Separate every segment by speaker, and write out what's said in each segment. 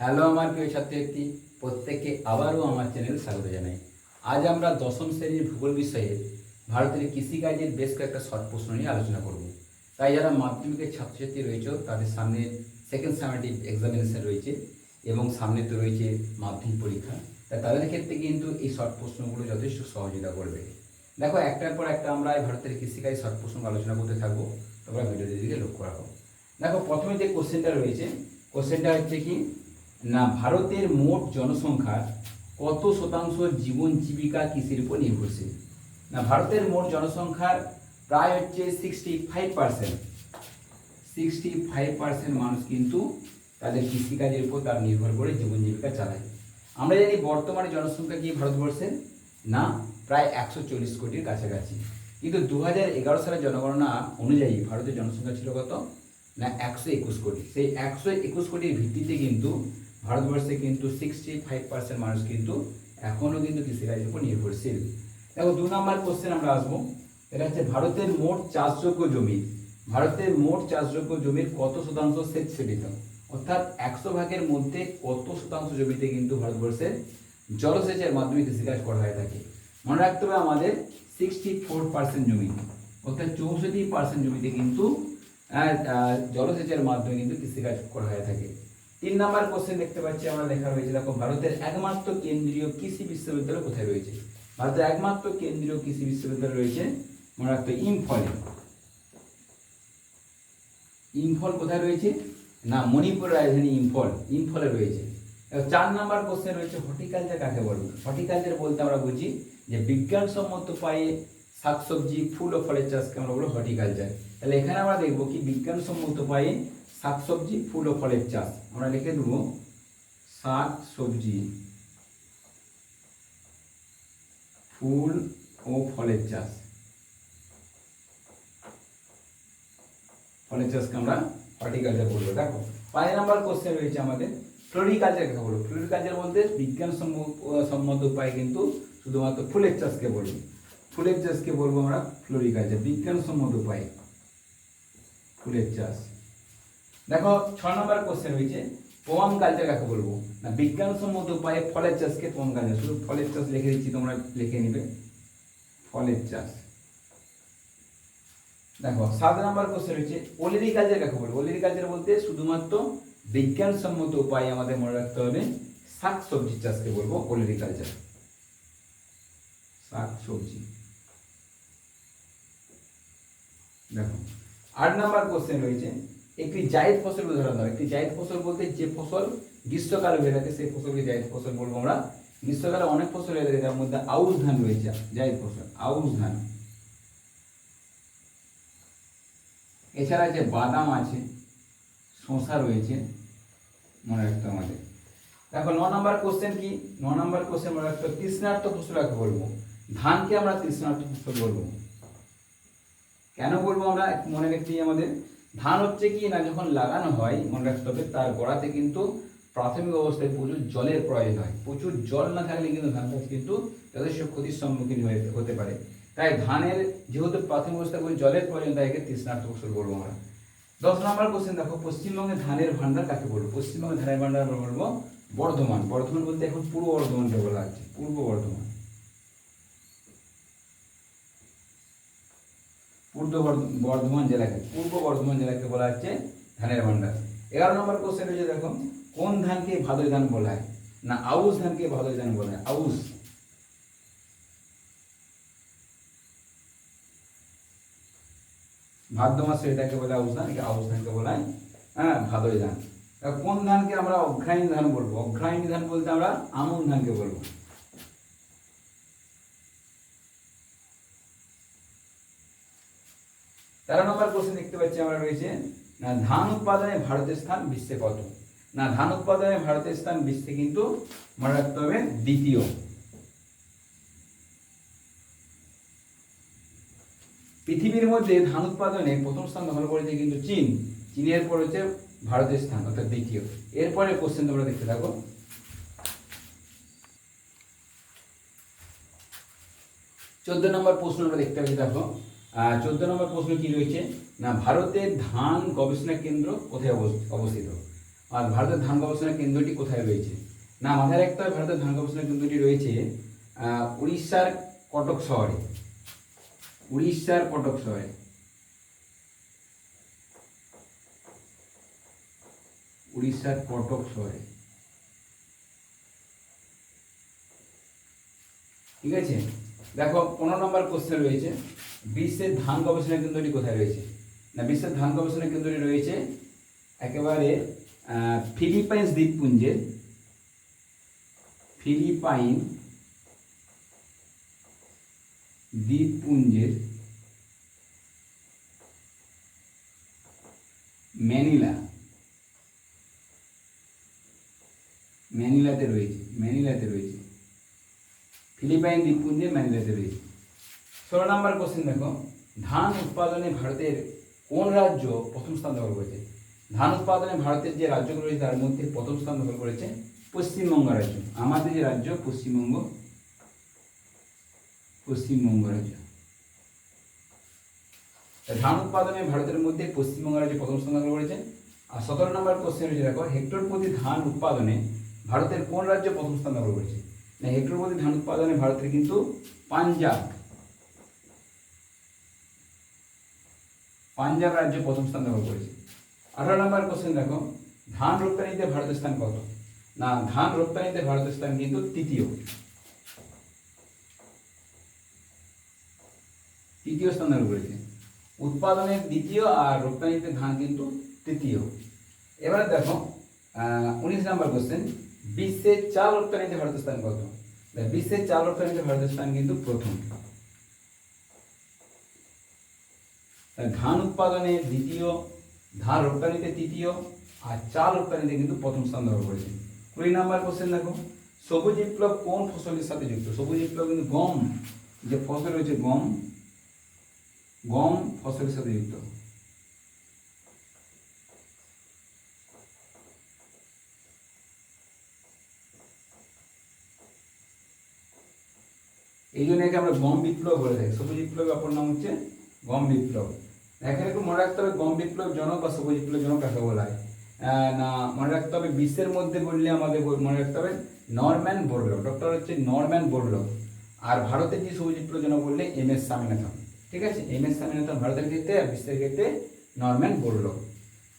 Speaker 1: Hello আমার প্রিয় ছাত্রছাত্রী। প্রত্যেককে আবারও আমার চ্যানেলে স্বাগত জানাই। আজ আমরা দশম শ্রেণির ভূগোল বিষয়ে ভারতের কৃষিকাজের বেশ কয়েকটা শর্ট প্রশ্ন নিয়ে আলোচনা করব। তাই যারা মাধ্যমিকের ছাত্রছাত্রী রয়েছে, তাদের সামনে সেকেন্ড সামেটিভ এক্সামিনেশন রয়েছে এবং সামনে তো রয়েছে মাধ্যমিক পরীক্ষা। তাই তাদের ক্ষেত্রে কিন্তু এই শর্ট প্রশ্নগুলো যথেষ্ট সহযোগিতা করবে। দেখো, একটার পর একটা আমরা এই ভারতের কৃষিকাজ শর্ট প্রশ্ন আলোচনা করতে থাকব। তোমরা ভিডিওটির দিকে লক্ষ্য রাখো। দেখো, প্রথমে যে কোশ্চেনটা রয়েছে কোশ্চেনটা হচ্ছে কি? না ভারতের মোট জনসংখ্যার কত শতাংশ জীবন জীবিকা কৃষির উপর নির্ভরশীল? না ভারতের মোট জনসংখ্যার প্রায় হচ্ছে sixty five percent sixty five percent মানুষ কিন্তু তাদের কৃষিকাজের উপর তার নির্ভর করে জীবন জীবিকা চালায়। আমরা জানি বর্তমানে জনসংখ্যা কি ভারতবর্ষের? না, প্রায় একশো চল্লিশ কোটির কাছাকাছি। কিন্তু দু হাজার এগারো সালের জনগণনা অনুযায়ী ভারতের জনসংখ্যা ছিল কত? না, একশো একুশ কোটি। সেই একশো একুশ কোটির ভিত্তিতে কিন্তু ভারতবর্ষে কিন্তু সিক্সটি ফাইভ পার্সেন্ট মানুষ কিন্তু এখনও কিন্তু কৃষিকাজের উপর নির্ভরশীল। দেখো, দু নম্বর কোশ্চেন আমরা আসব। এটা হচ্ছে ভারতের মোট চাষযোগ্য জমি। ভারতের মোট চাষযোগ্য জমির কত শতাংশ সেচ সেবিত অর্থাৎ একশো ভাগের মধ্যে কত শতাংশ জমিতে কিন্তু ভারতবর্ষের জলসেচের মাধ্যমে কৃষিকাজ করা হয়ে থাকে। মনে রাখতে হবে আমাদের সিক্সটি ফোর পার্সেন্ট জমি। অর্থাৎ চৌষট্টি পার্সেন্ট জমিতে কিন্তু জলসেচের মাধ্যমে কিন্তু কৃষিকাজ করা হয়ে থাকে। তিন নম্বর কোশ্চেন দেখতে পাচ্ছি, আমরা লেখা রয়েছে, দেখো, ভারতের একমাত্র কেন্দ্রীয় কৃষি বিশ্ববিদ্যালয় কোথায় রয়েছে? ভারতের একমাত্র কেন্দ্রীয় কৃষি বিশ্ববিদ্যালয় রয়েছে, মনে রাখতে ইম্ফলে। ইম্ফল কোথায় রয়েছে? না মণিপুর রাজধানী ইম্ফল, ইম্ফলে রয়েছে। চার নাম্বার কোশ্চেন রয়েছে, হর্টিকালচার কাকে বলব হর্টিকালচার বলতে আমরা বুঝি যে বিজ্ঞানসম্মত উপায়ে শাকসবজি, ফুল ও ফলের চাষকে আমরা বলব হর্টিকালচার। তাহলে এখানে আমরা দেখব কি বিজ্ঞানসম্মত উপায়ে শাকসবজি ফুল ও ফলের চাষ। আমরা লিখে দেবো শাক, সবজি, ফুল ও ফলের চাষ। ফলের চাষকে আমরা হর্টিকালচার বলব। দেখো, পাঁচ নাম্বার কোশ্চেন রয়েছে আমাদের। ফ্লোরিকালচার কাকে বলব। ফ্লোরিকালচার বলতে বিজ্ঞান সম্ম- সম্মত উপায় কিন্তু শুধুমাত্র ফুলের চাষকে বলব ফুলের চাষকে বলব আমরা ফ্লোরিকালচার বিজ্ঞানসম্মত উপায় ফুলের চাষ। দেখো, ছ নম্বর কোশ্চেন রয়েছে পোয়াম কালচার কাকে বলব? না বিজ্ঞানসম্মত উপায়ে ফলের চাষকে পোয়াম কালচার, শুধু ফলের চাষ লিখে দিচ্ছি, তোমরা লিখে নিবে। ফলের চাষ। দেখো, সাত নম্বর কোশ্চেন রয়েছে ওলেরি কালচার কাকে বলব? ওলেরি কালচার বলতে শুধুমাত্র বিজ্ঞানসম্মত উপায়ে আমাদের মনে রাখতে হবে শাক সবজি চাষকে বলব ওলেরি কালচার শাক সবজি দেখো, আট নাম্বার কোশ্চেন রয়েছে একটি জায়েদ ফসল উদাহরণ দাও একটি জায়েদ ফসল বলতে যে ফসল গ্রীষ্মকালে হয়ে থাকে, সেই ফসলকে জায়েদ ফসল বলব আমরা। গ্রীষ্মকালে অনেক ফসল হয়ে থাকে, তার মধ্যে আউশ ধান রয়েছে, জায়েদ ফসল, আউশ ধান। এছাড়া যে বাদাম আছে শশা রয়েছে, মনে রাখতে আমাদের। দেখো, ন নম্বর কোশ্চেন কি? ন নম্বর কোশ্চেন মনে রাখতে তৃষ্ণার্থ ফসল কাকে বলব? ধানকে আমরা তৃষ্ণার্থ ফসল বলব। কেন বলব আমরা? মনে রাখতে আমাদের। ধান হচ্ছে কি না, যখন লাগানো হয় মনে রাখতে হবে তার গোড়াতে কিন্তু প্রাথমিক অবস্থায় প্রচুর জলের প্রয়োজন হয়। প্রচুর জল না থাকলে কিন্তু ধান গাছ কিন্তু যথেষ্ট ক্ষতির সম্মুখীন হয়ে, হতে পারে। তাই ধানের যেহেতু প্রাথমিক অবস্থায় প্রচুর জলের প্রয়োজন, তাই একে তৃষ্ণার্থ ফসল বলব আমরা। দশ নম্বর কোশ্চেন দেখো, পশ্চিমবঙ্গে ধানের ভান্ডার কাকে বলব? পশ্চিমবঙ্গে ধানের ভান্ডার আমরা বলব বর্ধমান। বর্ধমান বলতে এখন পূর্ব বর্ধমানকে বলা হচ্ছে, পূর্ব বর্ধমান। পূর্ব বর্ধ- বর্ধমান জেলাকে, পূর্ব বর্ধমান জেলাকে বলা হচ্ছে ধানের ভান্ডার এগারো নম্বর কোশ্চেন রয়েছে দেখো, কোন ধানকে ভাদই ধান বলা হয়? না, আউশ ধানকে ভাদই ধান বলা হয়, আউশ। ভাদ্র মাসে এটাকে বলে আউশ ধান আউশ ধানকে বলা হয় হ্যাঁ ভাদই ধান। কোন ধানকে আমরা অঘ্রায়ণী ধান বলব? অঘ্রায়ণী ধান বলতে আমরা আমন ধানকে বলব। তেরো নম্বর কোশ্চেন দেখতে পাচ্ছি আমরা রয়েছে, না ধান উৎপাদনে ভারতের স্থান বিশ্বে কত? না ধান উৎপাদনে ভারতের স্থান বিশ্বে কিন্তু মনে রাখতে হবে দ্বিতীয়। পৃথিবীর মধ্যে ধান উৎপাদনে প্রথম স্থান দখল করেছে কিন্তু চীন। চীনের পর হচ্ছে ভারতের স্থান, অর্থাৎ দ্বিতীয়। এরপরে কোশ্চেন তোমরা দেখতে থাকো। চোদ্দ নম্বর প্রশ্ন আমরা দেখতে পাচ্ছি, দেখো। চোদ্দ নম্বর প্রশ্ন কি রয়েছে? না, ভারতের ধান গবেষণা কেন্দ্র কোথায় অবস- অবস্থিত? আর ভারতের ধান গবেষণা কেন্দ্রটি কোথায় রয়েছে? না, মাথায় রাখতে হবে, ভারতের ধান গবেষণা কেন্দ্রটি রয়েছে উড়িষ্যার কটক শহরে। উড়িষ্যার কটক শহরে। উড়িষ্যার কটক শহরে। ঠিক আছে? দেখো, পনেরো নম্বর কোশ্চেন রয়েছে, বিশ্বের ধান গবেষণা কেন্দ্রটি কোথায় রয়েছে? না, বিশ্বের ধান গবেষণা কেন্দ্রটি রয়েছে একেবারে ফিলিপাইন্স দ্বীপপুঞ্জে ফিলিপাইন দ্বীপপুঞ্জের ম্যানিলা, ম্যানিলাতে রয়েছে ম্যানিলাতে রয়েছে। ফিলিপাইন দ্বীপপুঞ্জে ম্যানিলাতে রয়েছে ষোলো নম্বর কোশ্চেন দেখো। ধান উৎপাদনে ভারতের কোন রাজ্য প্রথম স্থান দখল করেছে? ধান উৎপাদনে ভারতের যে রাজ্যগুলো রয়েছে, তার মধ্যে প্রথম স্থান দখল করেছে পশ্চিমবঙ্গ রাজ্য। আমাদের যে রাজ্য, পশ্চিমবঙ্গ পশ্চিমবঙ্গ রাজ্য। ধান উৎপাদনে ভারতের মধ্যে পশ্চিমবঙ্গ রাজ্য প্রথম স্থান দখল করেছে। আর সতেরো নম্বর কোশ্চেন রয়েছে, দেখো হেক্টর প্রতি ধান উৎপাদনে ভারতের কোন রাজ্য প্রথম স্থান দখল করেছে? হেক্টর প্রতি ধান উৎপাদনে ভারতের কিন্তু পাঞ্জাব। পাঞ্জাব রাজ্য প্রথম স্থান দখল করেছে। আঠারো নম্বর কোশ্চেন দেখো, ধান রপ্তানিতে ভারতের স্থান কত? না, ধান রপ্তানিতে ভারতের স্থান কিন্তু তৃতীয়। তৃতীয় স্থান দখল করেছে। উৎপাদনের দ্বিতীয় আর রপ্তানিতে ধান কিন্তু তৃতীয়। এবারে দেখো উনিশ নম্বর কোশ্চেন বিশ্বের চাল রপ্তানিতে ভারতের স্থান কত? বিশ্বের চাল রপ্তানিতে ভারতের স্থান কিন্তু প্রথম। ধান উৎপাদনে দ্বিতীয়, ধান রপ্তানিতে তৃতীয়, আর চাল রপ্তানিতে কিন্তু প্রথম স্থান দখল করেছে কুড়ি নাম্বার কোশ্চেন দেখো। সবুজ বিপ্লব কোন ফসলের সাথে যুক্ত? সবুজ বিপ্লব কিন্তু গম। যে ফসল রয়েছে গম গম ফসলের সাথে যুক্ত। এই জন্য একে আমরা গম বিপ্লব বলে থাকি। সবুজ বিপ্লব অপর নাম হচ্ছে গম বিপ্লব। এখানে একটু মনে রাখতে হবে গম বিপ্লব জনক বা সবুজ বিপ্লব জনক কাকে বলা হয়। না, মনে রাখতে হবে বিশ্বের মধ্যে বললে আমাদের মনে রাখতে হবে নরম্যান বোরলগ ডক্টর হচ্ছে নরম্যান বোরলগ আর ভারতের যে সবুজ বিপ্লব জনক বললে এম এস স্বামীনাথন। ঠিক আছে? এম এস স্বামীনাথন ভারতের ক্ষেত্রে আর বিশ্বের ক্ষেত্রে নরম্যান বোরলগ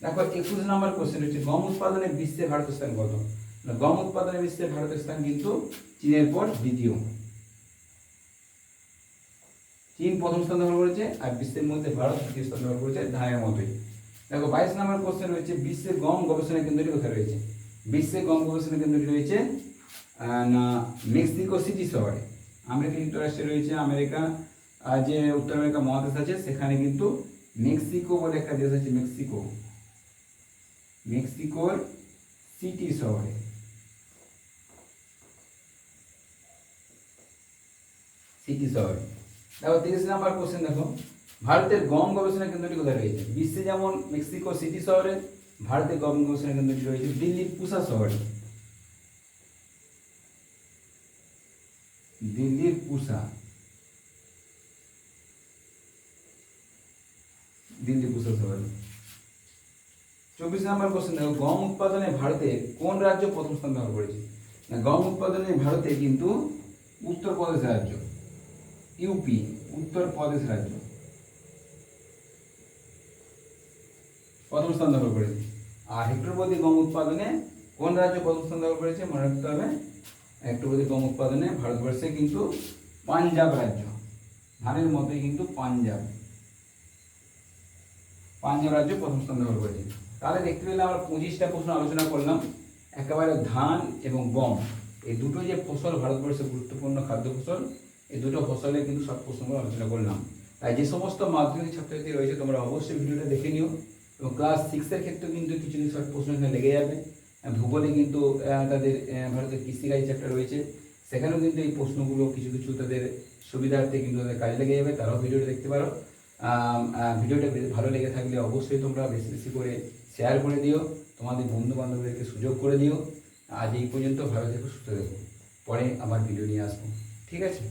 Speaker 1: দেখো, একুশ নম্বর কোশ্চেন হচ্ছে, গম উৎপাদনে বিশ্বে ভারতের স্থান কত? গম উৎপাদনে বিশ্বে ভারতের স্থান কিন্তু চীনের পর দ্বিতীয়। চীন প্রথম স্থান দখল করেছে আর বিশ্বের মধ্যে ভারত তৃতীয় স্থান দখল করেছে ধানের মতোই। দেখো, বাইশ নম্বর কোশ্চেন রয়েছে, বিশ্বের গম গবেষণা কেন্দ্রটি কোথায় রয়েছে? বিশ্বের গম গবেষণা কেন্দ্রটি রয়েছে না, মেক্সিকো সিটি শহরে। আমেরিকা যুক্তরাষ্ট্রে রয়েছে, আমেরিকা যে উত্তর আমেরিকা মহাদেশ আছে, সেখানে কিন্তু মেক্সিকো বলে একটা দেশ আছে, মেক্সিকো। মেক্সিকোর সিটি শহরে। সিটি শহরে। দেখো, তিরিশ নাম্বার কোশ্চেন দেখো। ভারতের গম গবেষণা কেন্দ্রটি কোথায় রয়েছে? বিশ্বে যেমন মেক্সিকো সিটি শহরে, ভারতের গম গবেষণা কেন্দ্রটি রয়েছে দিল্লির পুসা শহরে। দিল্লির পুসা। দিল্লি পুসা শহরে। চব্বিশ নম্বর কোশ্চেন দেখো, গম উৎপাদনে ভারতে কোন রাজ্য প্রথম স্থান দখল করেছে? গম উৎপাদনে ভারতে কিন্তু উত্তরপ্রদেশ রাজ্য। ইউপি উত্তরপ্রদেশ রাজ্য। প্রথম স্থান দখল করেছে। আর হেক্টরপতি গম উৎপাদনে কোন রাজ্য প্রথম স্থান দখল করেছে? মনে রাখতে হবে হেক্টরপতি গম উৎপাদনে ভারতবর্ষে কিন্তু পাঞ্জাব রাজ্য। ধানের মতোই কিন্তু পাঞ্জাব। পাঞ্জাব রাজ্য প্রথম স্থান দখল করেছে। তাহলে দেখতে পেলে আমরা পঁচিশটা প্রশ্ন আলোচনা করলাম। একেবারে ধান এবং গম, এই দুটো যে ফসল ভারতবর্ষের গুরুত্বপূর্ণ খাদ্য ফসল এই দুটো ফসলের কিন্তু সব প্রশ্নগুলো আলোচনা করলাম। তাই যে সমস্ত মাধ্যমিক ছাত্রছাত্রী রয়েছে, তোমরা অবশ্যই ভিডিওটা দেখে নিও। এবং ক্লাস সিক্সের ক্ষেত্রেও কিন্তু কিছু কিছু শর্ট প্রশ্ন এখানে লেগে যাবে। ভূগোলে কিন্তু তাদের ভারতের কৃষিকাজ চ্যাপ্টার রয়েছে। সেখানেও কিন্তু এই প্রশ্নগুলো কিছু কিছু তাদের সুবিধার্থে কিন্তু তাদের কাজে লেগে যাবে। তারাও ভিডিওটা দেখতে পারো। ভিডিওটা বেশ ভালো লেগে থাকলে অবশ্যই তোমরা বেশি বেশি করে শেয়ার করে দিও। তোমাদের বন্ধু বান্ধবদেরকে সুযোগ করে দিও। আজ এই পর্যন্ত ভালো থেকো, সুস্থ থেকো। পরে আবার ভিডিও নিয়ে আসব। ঠিক আছে?